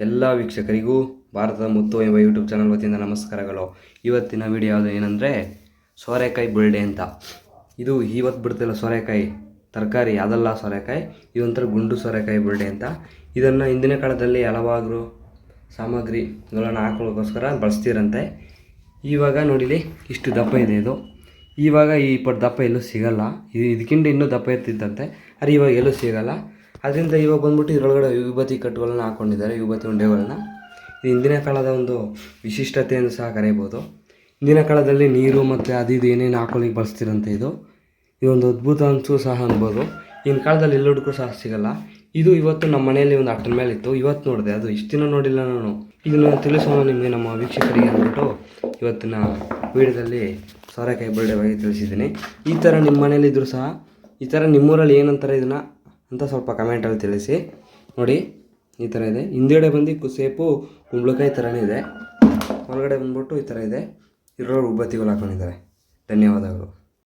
ಎಲ್ಲ ವೀಕ್ಷಕರಿಗೂ ಭಾರತದ ಮುತ್ತು ಎಂಬ ಯೂಟ್ಯೂಬ್ ಚಾನಲ್ ವತಿಯಿಂದ ನಮಸ್ಕಾರಗಳು. ಇವತ್ತಿನ ವಿಡಿಯೋ ಯಾವುದು ಏನಂದರೆ ಸೋರೆಕಾಯಿ ಬುಲ್ಡೆ ಅಂತ. ಇದು ಇವತ್ತು ಬಿಡ್ತಿಲ್ಲ ಸೋರೆಕಾಯಿ, ತರಕಾರಿ, ಅದಲ್ಲ ಸೋರೆಕಾಯಿ, ಇದೊಂಥರ ಗುಂಡು ಸೋರೆಕಾಯಿ ಬುಲ್ಡೆ ಅಂತ. ಇದನ್ನು ಹಿಂದಿನ ಕಾಲದಲ್ಲಿ ಹಲವಾರು ಸಾಮಗ್ರಿಗಳನ್ನು ಹಾಕೊಳ್ಳೋಕ್ಕೋಸ್ಕರ ಬಳಸ್ತೀರಂತೆ. ಇವಾಗ ನೋಡಿಲಿ ಇಷ್ಟು ದಪ್ಪ ಇದೆ ಇದು. ಇವಾಗ ಈ ಪಟ್ಟು ದಪ್ಪ ಎಲ್ಲೂ ಸಿಗಲ್ಲ. ಇದು ಇದಕ್ಕಿಂತ ಇನ್ನೂ ದಪ್ಪ ಇರ್ತಿದ್ದಂತೆ ಆದರೆ ಇವಾಗ ಎಲ್ಲೂ ಸಿಗಲ್ಲ. ಅದರಿಂದ ಇವಾಗ ಬಂದ್ಬಿಟ್ಟು ಇದರೊಳಗಡೆ ಯುವತಿ ಕಟ್ಟುಗಳನ್ನ ಹಾಕ್ಕೊಂಡಿದ್ದಾರೆ ಯುವತಿ ಉಂಡೆಗಳನ್ನ. ಇದು ಹಿಂದಿನ ಕಾಲದ ಒಂದು ವಿಶಿಷ್ಟತೆ ಎಂದು ಸಹ ಕರೆಯಬಹುದು. ಹಿಂದಿನ ಕಾಲದಲ್ಲಿ ನೀರು ಮತ್ತು ಅದು ಇದು ಏನೇನು ಹಾಕೊಳ್ಳಿಕ್ಕೆ ಬಳಸ್ತಿರಂತೆ ಇದು. ಇದೊಂದು ಅದ್ಭುತ ಅನಿಸು ಸಹ ಅನ್ಬೋದು. ಈಗಿನ ಕಾಲದಲ್ಲಿ ಎಲ್ಲ ಹುಡುಕರು ಸಹ ಸಿಗಲ್ಲ. ಇದು ಇವತ್ತು ನಮ್ಮ ಮನೆಯಲ್ಲಿ ಒಂದು ಅಟ್ಟನ ಮೇಲೆ ಇತ್ತು. ಇವತ್ತು ನೋಡಿದೆ. ಅದು ಇಷ್ಟು ದಿನ ನೋಡಿಲ್ಲ ನಾನು. ಇದನ್ನು ತಿಳಿಸೋಣ ನಿಮಗೆ ನಮ್ಮ ವೀಕ್ಷಕರಿಗೆ ಅಂದ್ಬಿಟ್ಟು ಇವತ್ತಿನ ವೀಡಿಯೋದಲ್ಲಿ ಸೋರೆಕಾಯಿ ಬಗ್ಗೆ ತಿಳಿಸಿದ್ದೀನಿ. ಈ ಥರ ನಿಮ್ಮ ಮನೇಲಿದ್ರು ಇದ್ದರೂ ಸಹ, ಈ ಥರ ನಿಮ್ಮೂರಲ್ಲಿ ಏನಂತಾರೆ ಇದನ್ನು? ಅಂತ ಸ್ವಲ್ಪ ಕಮೆಂಟಲ್ಲಿ ತಿಳಿಸಿ. ನೋಡಿ, ಈ ಥರ ಇದೆ. ಹಿಂದುಗಡೆ ಬಂದು ಸೇಪು ಕುಂಬಳಕಾಯಿ ಥರನೇ ಇದೆ. ಹೊರಗಡೆ ಬಂದ್ಬಿಟ್ಟು ಈ ಥರ ಇದೆ. ಇರೋರು ಉಬ್ಬತ್ತಿಗಳು ಹಾಕೊಂಡಿದ್ದಾರೆ. ಧನ್ಯವಾದಗಳು.